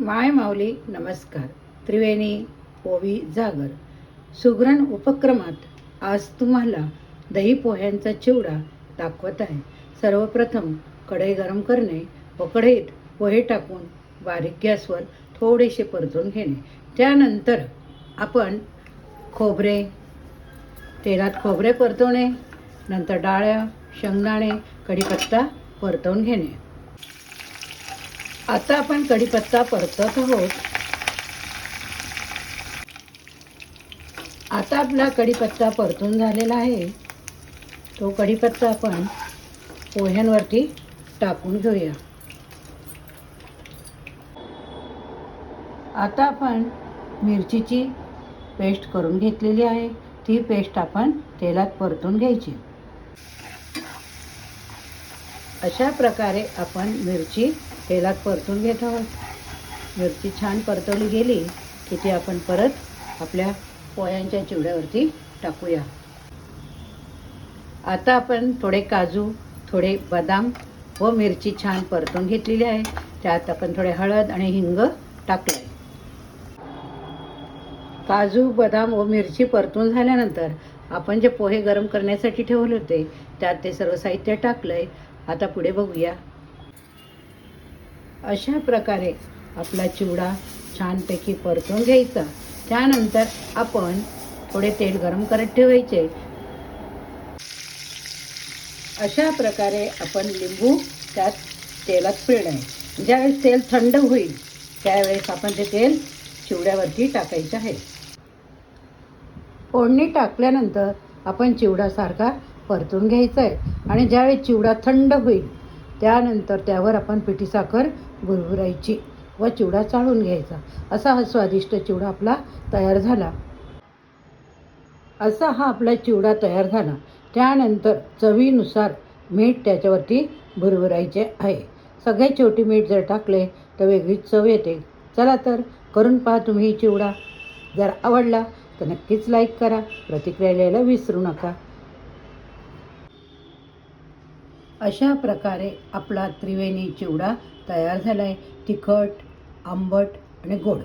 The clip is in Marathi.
माय माऊली नमस्कार. त्रिवेणी पोवी जागर. सुग्रण उपक्रमात आज तुम्हाला दही पोह्यांचा चिवडा दाखवत आहे. सर्वप्रथम कढई गरम करणे व कढईत पोहे टाकून बारीक गॅसवर थोडेसे परतून घेणे. त्यानंतर आपण खोबरे तेलात खोबरे परतवणे नंतर डाळ्या शेंगदाणे कढीपत्ता परतवून घेणे. आता आपण कढीपत्ता परतत आहोत. आता आपला कढीपत्ता परतून झालेला आहे. तो कढीपत्ता आपण पोह्यांवरती टाकून घेऊया. आता आपण मिरचीची पेस्ट करून घेतलेली आहे. ती पेस्ट आपण तेलात परतून घ्यायची. अशा प्रकारे आपण मिरची तेलात परतून घेत. आहोत मिरची छान परतवली गेली की ती आपण परत आपल्या पोह्यांच्या चिवड्यावरती टाकूया. आता आपण थोडे काजू थोडे बदाम व मिरची छान परतून घेतलेली आहे. त्यात आपण थोडे हळद आणि हिंग टाकलं आहे काजू बदाम व मिरची परतून झाल्यानंतर आपण जे पोहे गरम करण्यासाठी ठेवले होते त्यात ते सर्व साहित्य टाकलं आहे आता पुढे बघूया. अशा प्रकारे आपला चिवडा छानपैकी परतून घ्यायचा. त्यानंतर आपण थोडे तेल गरम करत ठेवायचे. अशा प्रकारे आपण लिंबू त्यात तेलात पिळणे ज्यावेळेस तेल थंड होईल त्यावेळेस आपण ते तेल चिवड्यावरती टाकायचं आहे. फोडणी टाकल्यानंतर आपण चिवडासारखा परतून घ्यायचा आहे. आणि ज्यावेळेस चिवडा थंड होईल त्यानंतर त्यावर आपण पिठी साखर भुरभुरायची व चिवडा चाळून घ्यायचा. असा हा स्वादिष्ट चिवडा आपला तयार झाला. असा हा आपला चिवडा तयार झाला. त्यानंतर चवीनुसार मीठ त्याच्यावरती भुरभुरायचे आहे. सगळ्यात शेवटी मीठ जर टाकले तर वेगळीच चव येते. चला तर करून पहा तुम्ही चिवडा. जर आवडला तर नक्कीच लाईक करा. प्रतिक्रिया लिहायला विसरू नका. अशा प्रकारे आपला त्रिवेणी चिवडा तयार झाला आहे तिखट आंबट आणि गोड.